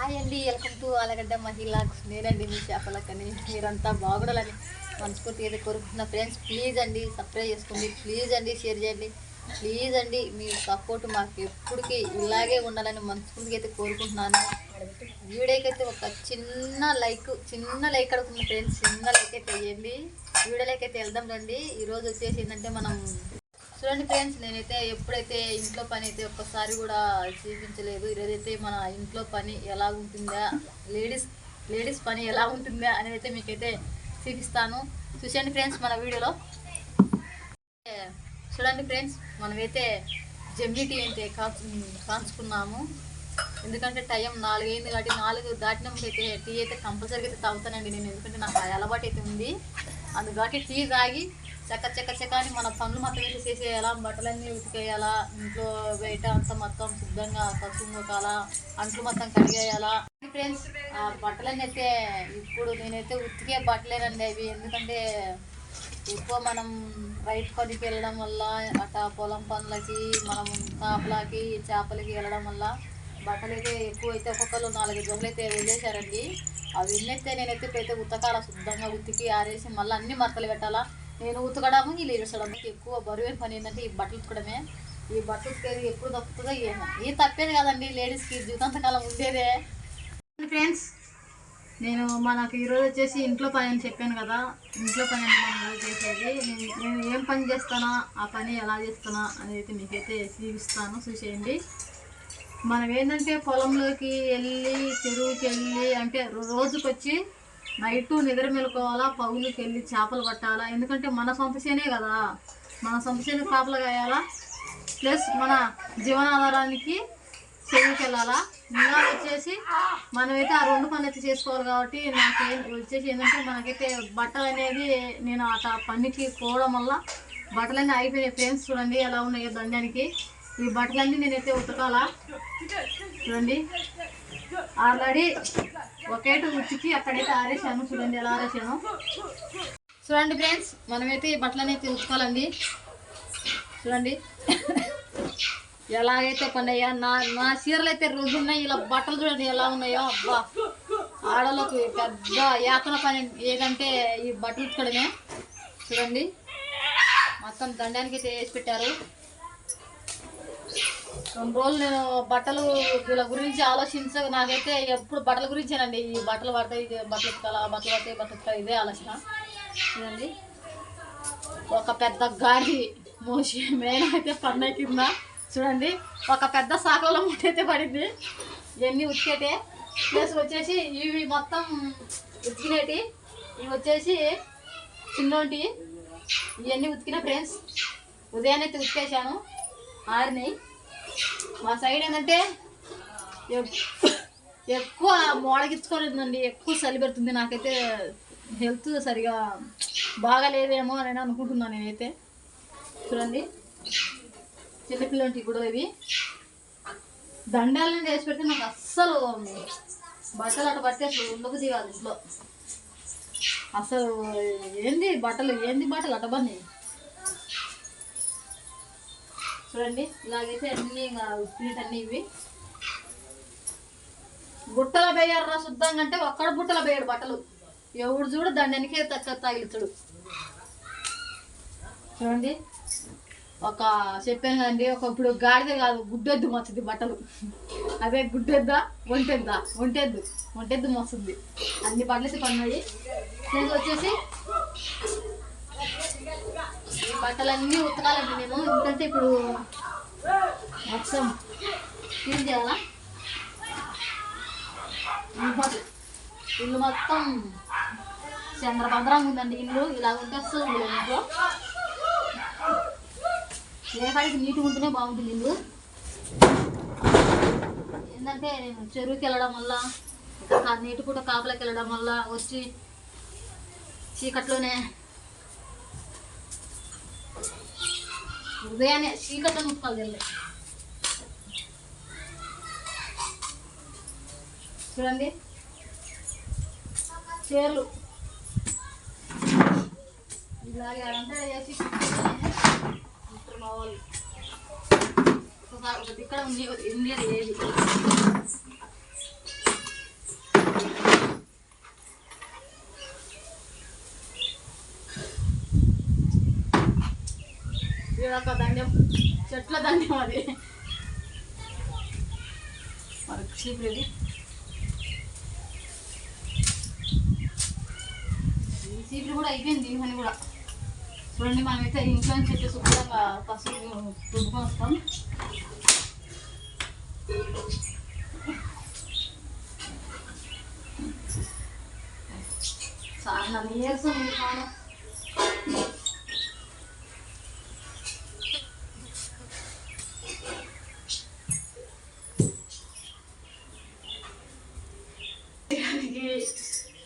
Hi అండి welcome to Allagadda మహిళాక్స్ నేనండి మీ చేపలకని మీరంతా బాగుండాలని మనస్ఫూర్తి ఏదో కోరుకుంటున్నా ఫ్రెండ్స్ ప్లీజ్ అండి సబ్స్క్రైబ్ చేసుకోండి ప్లీజ్ అండి షేర్ చేయండి ప్లీజ్ అండి మీ సపోర్ట్ మాకు ఎప్పటికీ ఇలాగే ఉండాలని మనస్ఫూర్తిగా అయితే కోరుకుంటున్నాను. వీడియోకైతే అయితే ఒక చిన్న లైక్ చిన్న లైక్ అడుగుతుంది ఫ్రెండ్స్ చిన్న లైక్ అయితే వేయండి. వీడియోలోకి అయితే వెళ్దాం రండి. ఈరోజు వచ్చేసి ఏంటంటే మనం చూడండి ఫ్రెండ్స్ నేనైతే ఎప్పుడైతే ఇంట్లో పని అయితే ఒక్కసారి కూడా చూపించలేదు ఈరోజైతే మన ఇంట్లో పని ఎలా ఉంటుందా లేడీస్ లేడీస్ పని ఎలా ఉంటుందా అనేది అయితే మీకైతే చూపిస్తాను. చూసండి ఫ్రెండ్స్ మన వీడియోలో. చూడండి ఫ్రెండ్స్ మనమైతే జమ్మి టీ అయితే కాంచుకున్నాము. ఎందుకంటే టైం నాలుగైంది కాబట్టి నాలుగు దాటినప్పుడు అయితే టీ అయితే కంపల్సరీగా అయితే తాగుతానండి నేను ఎందుకంటే నాకు అలవాటు అయితే ఉంది. అందు టీ తాగి చక్క చక్క చక్క అని మన పనులు మొత్తం అయితే చేసేయాలా? బట్టలన్నీ ఉతికేయాలా? ఇంట్లో బయట అంతా మొత్తం శుద్ధంగా పసుపు అంట్లు మొత్తం కడిగేయాలా? ఫ్రెండ్స్ బట్టలన్నీ అయితే ఇప్పుడు నేనైతే ఉతికే బట్టలేనండి అవి. ఎందుకంటే ఎక్కువ మనం రైతు పనికి వెళ్ళడం వల్ల అట్లా పొలం పనులకి మనం కాపలాకి చేపలకి వెళ్ళడం వల్ల బట్టలు అయితే ఎక్కువ అయితే ఒక్కొక్కరు నాలుగు జోన్లు అయితే వెళ్ళేశారండి అవి ఎన్నైతే నేనైతే ఇప్పుడైతే ఉతకాల శుద్ధంగా ఉతికి ఆరేసి మళ్ళీ అన్ని మరతలు పెట్టాలా? నేను ఉతకడము వీళ్ళు ఏడుచడము ఎక్కువ బరువైన పని ఏంటంటే ఈ బట్టలు ఉతకడమే. ఈ బట్టలు ఉతికేది ఎప్పుడు తప్పుతుందో ఏమో. ఇది తప్పేది కదండి లేడీస్కి జీవితాంతకాలం ఉండేదే. ఫ్రెండ్స్ నేను మనకు ఈరోజు వచ్చేసి ఇంట్లో పని అని చెప్పాను కదా ఇంట్లో పని అంటే మనం చేసేది. నేను నేను ఏం పని చేస్తానా ఆ పని ఎలా చేస్తానా అనేది మీకైతే చూపిస్తాను చూసేయండి. మనం ఏంటంటే పొలంలోకి వెళ్ళి చెరువుకి వెళ్ళి అంటే రోజుకొచ్చి నైట్ నిద్ర మెలుకోవాలా పగులుకి వెళ్ళి చేపలు పట్టాలా? ఎందుకంటే మన సొంత చేనే కదా. మన సొంత చేను కాపలు కాయాలా? ప్లస్ మన జీవనాధారానికి చెరువుకి వెళ్ళాలా ఇంకా వచ్చేసి మనమైతే ఆ రెండు పనులు అయితే చేసుకోవాలి కాబట్టి నాకు వచ్చేసి ఏంటంటే మనకైతే బట్టలు అనేది నేను అట పనికి పోవడం వల్ల బట్టలన్నీ అయిపోయినాయి ఫ్రెండ్స్. చూడండి ఎలా ఉన్నాయో దండానికి ఈ బట్టలన్నీ నేనైతే ఉతకాలా? చూడండి. ఆల్రెడీ ఒకేటి ఉతికి అక్కడైతే ఆరేసాను చూడండి ఎలా ఆరేసాను చూడండి ఫ్రెండ్స్ మనమైతే ఈ బట్టలన్నీ అయితే ఉతకాలండి చూడండి. ఎలాగైతే కొన్నాయో నా నా చీరలు అయితే రోజు ఉన్నాయి ఇలా బట్టలు చూడండి ఎలా ఉన్నాయో అబ్బా. ఆడలకు పెద్ద యాతన పని ఏదంటే ఈ బట్టలు ఉతకడమే. చూడండి. మొత్తం దండానికి అయితే వేసి పెట్టారు. రెండు రోజులు నేను బట్టలు వీళ్ళ గురించి ఆలోచించ నాకైతే ఎప్పుడు బట్టల గురించేనండి. ఈ బట్టలు పడతాయి ఇది బట్టలు ఉతకాలా బట్టలు పడతాయి బట్టలు ఉతకాలి ఇదే ఆలోచన. చూడండి ఒక పెద్ద గాడి మోసి మెయిన్ అయితే పడిన కింద చూడండి ఒక పెద్ద సాకలో ముట్టయితే పడింది. ఇవన్నీ ఉతికేటే? ప్లస్ వచ్చేసి ఇవి మొత్తం ఉతికినేటి ఇవి వచ్చేసి చిన్నోటి. ఇవన్నీ ఉతికిన ఫ్రెండ్స్ ఉదయాన్నే అయితే ఉతికేసాను ఆరినాయి మా సైడ్ ఏంటంటే ఎక్కువ మోడగించుకోలేదండి ఎక్కువ చలి పెడుతుంది నాకైతే హెల్త్ సరిగా బాగాలేదేమో అని అనుకుంటున్నాను నేనైతే. చూడండి. చిన్నపిల్లంటి కూడా ఇవి. దండాలని వేసి పెడితే నాకు అస్సలు బట్టలు అట్లా పడితే అసలు ఉండకు దిగాలి ఇంట్లో. అసలు ఏంది బట్టలు? ఏంది బట్టలు? అట్ట చూడండి ఇలాగైతే అన్ని ఇంకా అన్ని ఇవి. బుట్టల రా శుద్ధంగా అంటే ఒక్కడ బుట్టల వేయడు బట్టలు. ఎవడు చూడు దాన్ని వెనకే తగ్గ తగిలిచుడు చూడండి ఒక చెప్పాను కదండి ఒక ఇప్పుడు గాడిద కాదు గుడ్డెద్దు మోస్తుంది బట్టలు. అదే గుడ్డెద్దా ఒంటెద్దా? ఒంటెద్దు ఒంటెద్దు మోస్తుంది. అన్ని బట్టలు అయితే పన్నాయి వచ్చేసి బట్టలన్నీ ఉతకాలండి నేను ఎందుకంటే ఇప్పుడు మొత్తం క్లీన్ చేయాలా ఇల్లు మొత్తం- ఇల్లు మొత్తం చంద్రభద్రంగా ఉందండి ఇల్లు. ఇలా ఉంటే అస్సలు ఇంట్లో. ఏ నీట్గా ఉంటేనే బాగుంటుంది ఇల్లు. ఏంటంటే నేను చెరువుకి వెళ్ళడం వల్ల నీటి పూట కాపలకి వెళ్ళడం వల్ల వచ్చి చీకట్లోనే ఉదయాన్నే చీకట్లో ముక్కలు తెల్లే. చూడండి. చీరలు. ఇలాగే అదంతా చేసి ఇప్పుడు మా వాళ్ళు. ఒకసారి ఒకటి ఇక్కడ ఉంది ఒకటి ఇండియా ఏది? ఒక దండం చెట్ల దండం అది. మనకి చీప్ రెడీ ఈ చీపులు కూడా అయిపోయింది దీని పని కూడా. చూడండి మనమైతే ఇంట్లో నుంచి వచ్చి శుభ్రంగా పసుపు రుబ్బుకొని వస్తాం. చాలా నీరసం ఉంది కాను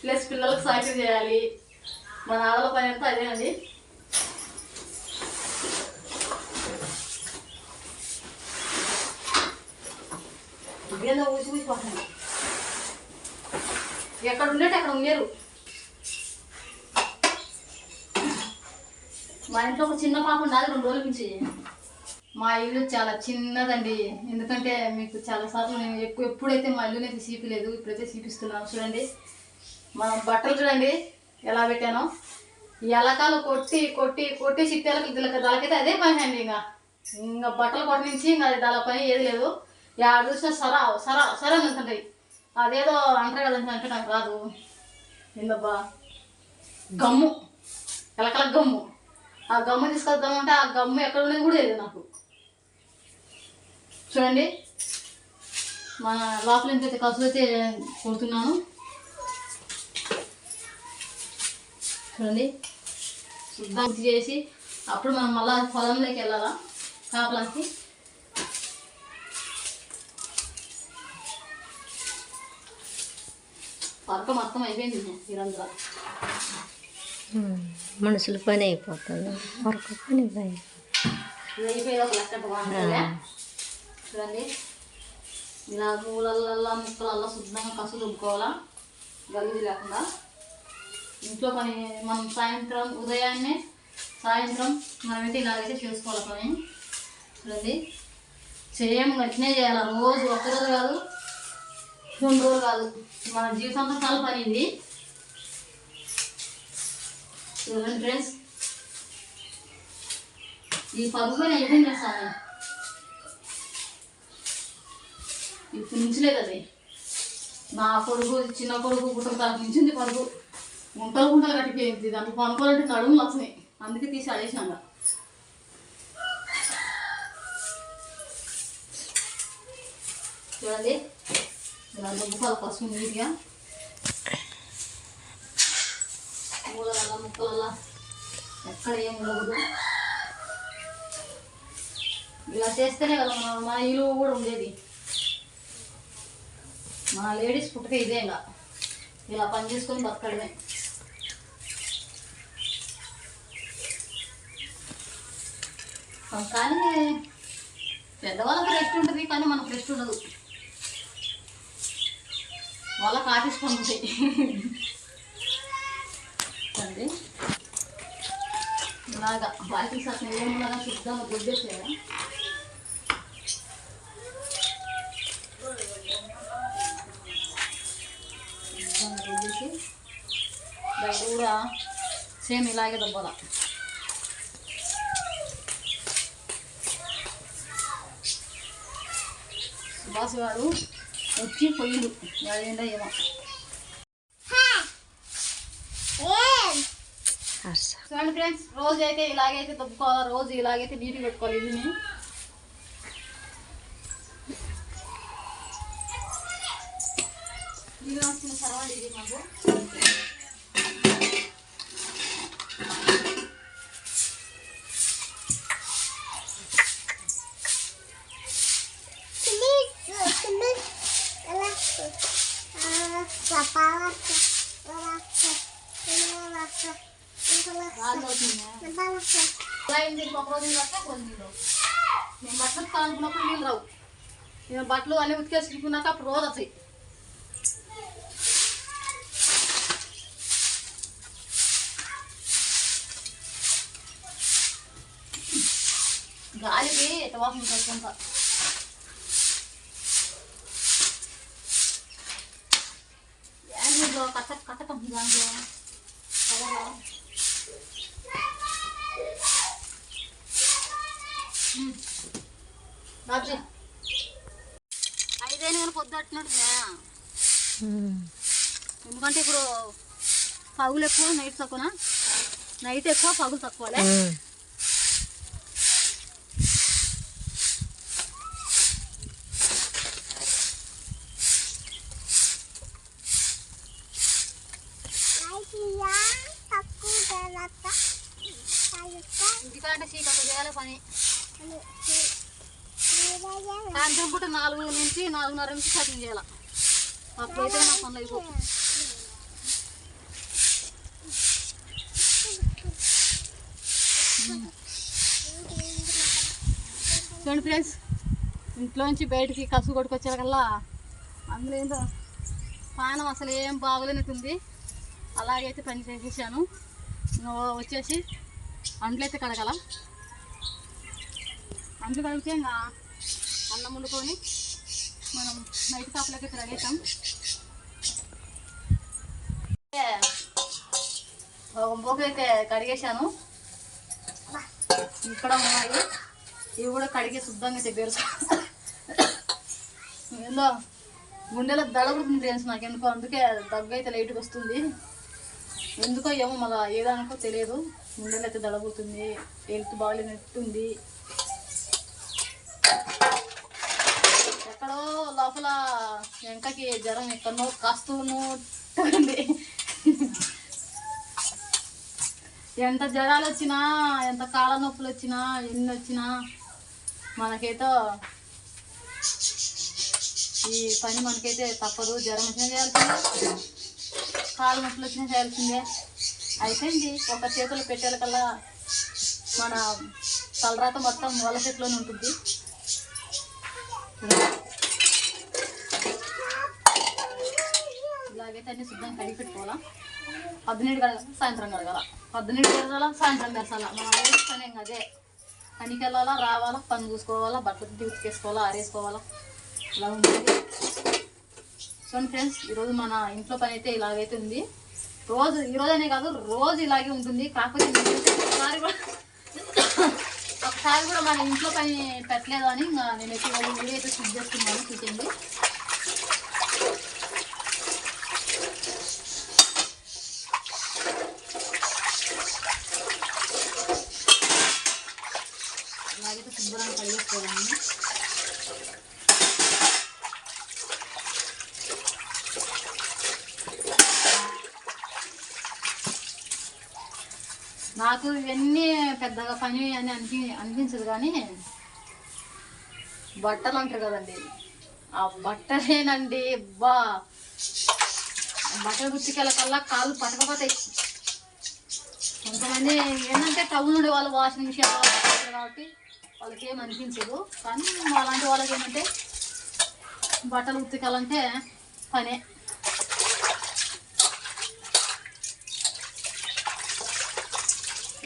ప్లస్ పిల్లలకు సాయం చేయాలి మన ఆడల పని అంతా అదేనండి ఇదేదో ఊసి ఊసి పోతుంది ఎక్కడ ఉండేటి అక్కడ ఉండేరు మా ఇంట్లో ఒక చిన్న పాప ఉండదు రెండు రోజుల నుంచి. మా ఇల్లు చాలా చిన్నదండి. ఎందుకంటే మీకు చాలా సార్లు నేను ఎక్కువ ఎప్పుడైతే మా ఇల్లునైతే సీపలేదు ఇప్పుడైతే సీపిస్తున్నాను చూడండి. మనం బట్టలు చూడండి. ఎలా పెట్టానో? ఈ ఎలకాలు కొట్టి కొట్టి కొట్టి చిట్టెలకు ఇద్దరికి దానికైతే అదే పని అండి ఇంకా ఇంకా బట్టలు కొట్ట నుంచి ఇంకా అది దాని పని ఏది లేదు. యాడ చూసినా సరా సరా సరే అనుకుంటాయి అదేదో అంటారు కదండి అంటే నాకు రాదు ఏందబ్బా? గమ్ము. ఎలకల గమ్ము. ఆ గమ్ము తీసుకొద్దామంటే ఆ గమ్ము ఎక్కడ ఉండేది కూడా లేదు నాకు. చూడండి. మన లోపల నుంచి అయితే కసులు అయితే కొడుతున్నాను. చూడండి శుద్ధం చేసి అప్పుడు మనం మళ్ళా పొలంలోకి వెళ్ళాలా? కాపలాకి పరక మొత్తం అయిపోయింది మీరందరూ మనుషుల పని అయిపోతుంది. వరకు పని చూడండి. ఇలా మూలల్లో ముక్కలల్లో శుద్ధంగా కసులు రుబ్బుకోవాలా గలీజు లేకుండా. ఇంట్లో పని మనం సాయంత్రం ఉదయాన్నే సాయంత్రం మనమైతే ఇలాగైతే చేసుకోవాలి పని. చూడండి. చేయము గట్టినే చేయాలి. రోజు ఒక్కరోజు కాదు రెండు రోజులు కాదు. మన జీవితంతో చాలా పని ఇది. చూడండి ఫ్రెండ్స్. ఈ పరుగులో నేను ఏం చేస్తాను ఇప్పుడు నుంచలేదు అది నా కొడుకు చిన్న కొడుకు గుట్టకు తనకు నుంచింది పరుగు గుంటలు గుంటలు కట్టిపోయింది. దాంట్లో పనుకోవాలంటే నడుములు వచ్చినాయి అందుకే తీసి అడేసాను చూడండి. ఇలా దుబ్బకాలు పసుపు నీట్గా. మూలల ముక్కల ఎక్కడ ఏం ఉండదు ఇలా చేస్తేనే కదా మన మన ఇల్లు కూడా ఉండేది. మన లేడీస్ పుట్టుక ఇదేగా ఇలా పని చేసుకొని బతకడమే. కానీ పెద్దవాళ్ళకి రెస్ట్ ఉంటుంది కానీ మనకు రెస్ట్ ఉండదు. వాళ్ళకి ఆఫీస్ పని ఉంటాయి అండి. ఇలాగా బాకీ సగం ఏమున్నాగా శుద్ధంగా గుడ్డేసేదా గుడ్డేసి బయట కూడా సేమ్ ఇలాగే దెబ్బల సుభాష్ గారు వచ్చి పోయిండు వాడేంటో ఏమో హర్ష చూడండి ఫ్రెండ్స్ రోజు అయితే ఇలాగైతే దొబ్బుకోవాలి రోజు ఇలాగైతే నీట్గా పెట్టుకోవాలి ఇది ఇది వస్తుంది సర్వాలి ఇది మాకు నేను బట్టలు ఉతకాలనుకున్నప్పుడు నీళ్ళు రావు నేను బట్టలు అన్నీ ఉతికేసుకున్నాక అప్పుడు రోజు వస్తాయి గాలికి ఎట్ట వాసన చేసుకుంటా ఏంటి కట్ట కట్టకం దాంట్లో ఎందుకంటే ఇప్పుడు పగులు ఎక్కువ నైట్ తక్కువ నైట్ ఎక్కువ పగులు తక్కువలే. చీకటి చేయాలి పని సాయంత్రం పూట నాలుగు నుంచి నాలుగున్నర నుంచి కటింగ్ చేయాలి అప్పుడైతే నా పనులు అయిపో చూడండి ఫ్రెండ్స్ ఇంట్లోంచి బయటికి కసు కొట్టుకొచ్చేకల్లా అందులో ఏందో పానం అసలు ఏం బాగోలేనట్టుంది. అలాగైతే పని చేసేసాను. వచ్చేసి అంట్లు అయితే కడగల. అంట్లు కడిగితే ఇంకా అన్నం వండుకొని మనం నైట్ కాపులకి అయితే రెడీ అవుతాం. అయితే కడిగేశాను. ఇక్కడ ఉన్నాయి. ఇవి కూడా కడిగే శుద్ధంగా అయితే ఏందో గుండెలో దడబడుతుంది ఫ్రెండ్స్ నాకు ఎందుకో అందుకే దగ్గు అయితే లైట్గా వస్తుంది. ఎందుకో ఏమో మళ్ళీ ఏదానికో తెలియదు. గుండెలు అయితే హెల్త్ బాగాలేనట్టుంది. ఎక్కడో లోపల వెంకకి జ్వరం ఎక్కడో కాస్తూనుంటుంది ఎంత జ్వరాలు వచ్చినా ఎంత కాళ్ళ నొప్పులు వచ్చినా ఎన్ని వచ్చినా మనకైతే ఈ పని మనకైతే తప్పదు. జ్వరం వచ్చినా చేయాల్సిందే. పాలు నొప్పులు వచ్చినా చేయాల్సిందే. అయిపోయింది. ఒక చేతులు పెట్టేలకల్లా మన తలరాత మొత్తం వల చెట్లోనే ఉంటుంది ఇలాగైతే అన్ని శుద్ధంగా కడిగి పెట్టుకోవాలా. పద్దెనిమిది కడగ సాయంత్రం కడగాల. పద్దెనిమిది కడగాల సాయంత్రం పెరసాల మనం అదే పని అదే. పనికి వెళ్ళాలా రావాలా పని చూసుకోవాలా బట్టలు ఉతికేసుకోవాలా ఆరేసుకోవాలా. ఇలా ఉంటుంది సో ఫ్రెండ్స్ ఈరోజు మన ఇంట్లో పని అయితే ఇలాగైతే ఉంది. రోజు ఈరోజనే కాదు రోజు ఇలాగే ఉంటుంది. కాకపోతే ఒకసారి కూడా ఒకసారి కూడా మన ఇంట్లో పని పెట్టలేదు అని ఇంకా నేనైతే వీడియో అయితే షూట్ చేస్తున్నాను కిచెన్లో ఇలాగైతే శుభ్రంగా కడిగేసుకోవాలండి నాకు ఇవన్నీ పెద్దగా పని అని అనిపి అనిపించదు కానీ బట్టలు అంటారు కదండి. ఆ బట్టలేనండి బా బట్టలు గుర్తికెళ్ళకల్లా కాళ్ళు పట్టకపోతాయి. కొంతమంది ఏంటంటే టౌన్ ఉండే వాళ్ళు వాషింగ్ మిషన్ కాబట్టి వాళ్ళకి ఏం అనిపించదు. కానీ అలాంటి వాళ్ళకి ఏమంటే బట్టలు ఉతికాలంటే పనే.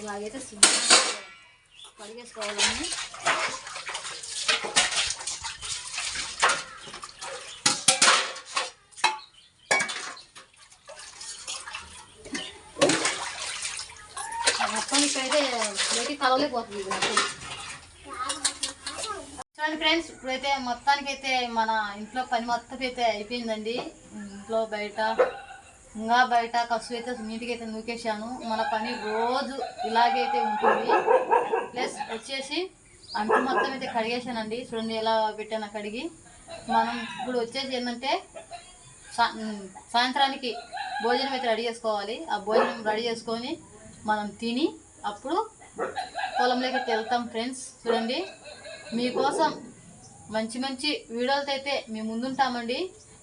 ఇలాగైతే శుభ్రంగా కడిగేసుకోవాలండి మొత్తం ఇప్పుడైతే బయటికి కలవలేకపోతుంది ఇది మొత్తం. చూడండి ఫ్రెండ్స్ ఇప్పుడైతే మొత్తానికైతే మన ఇంట్లో పని మొత్తం అయితే అయిపోయిందండి. ఇంట్లో బయట ఇంకా బయట కసు అయితే నీట్గా అయితే నూకేశాను. మన పని రోజు ఇలాగైతే ఉంటుంది. ప్లస్ వచ్చేసి అంటు మొత్తం అయితే కడిగేశానండి. చూడండి ఎలా పెట్టాను కడిగి. మనం ఇప్పుడు వచ్చేసి ఏంటంటే సాయంత్రానికి భోజనం అయితే రెడీ చేసుకోవాలి. ఆ భోజనం రెడీ చేసుకొని మనం తిని అప్పుడు పొలంలోకి వెళ్తాం ఫ్రెండ్స్. చూడండి. మీకోసం మంచి మంచి వీడియోలతో అయితే మేము ముందుంటామండి.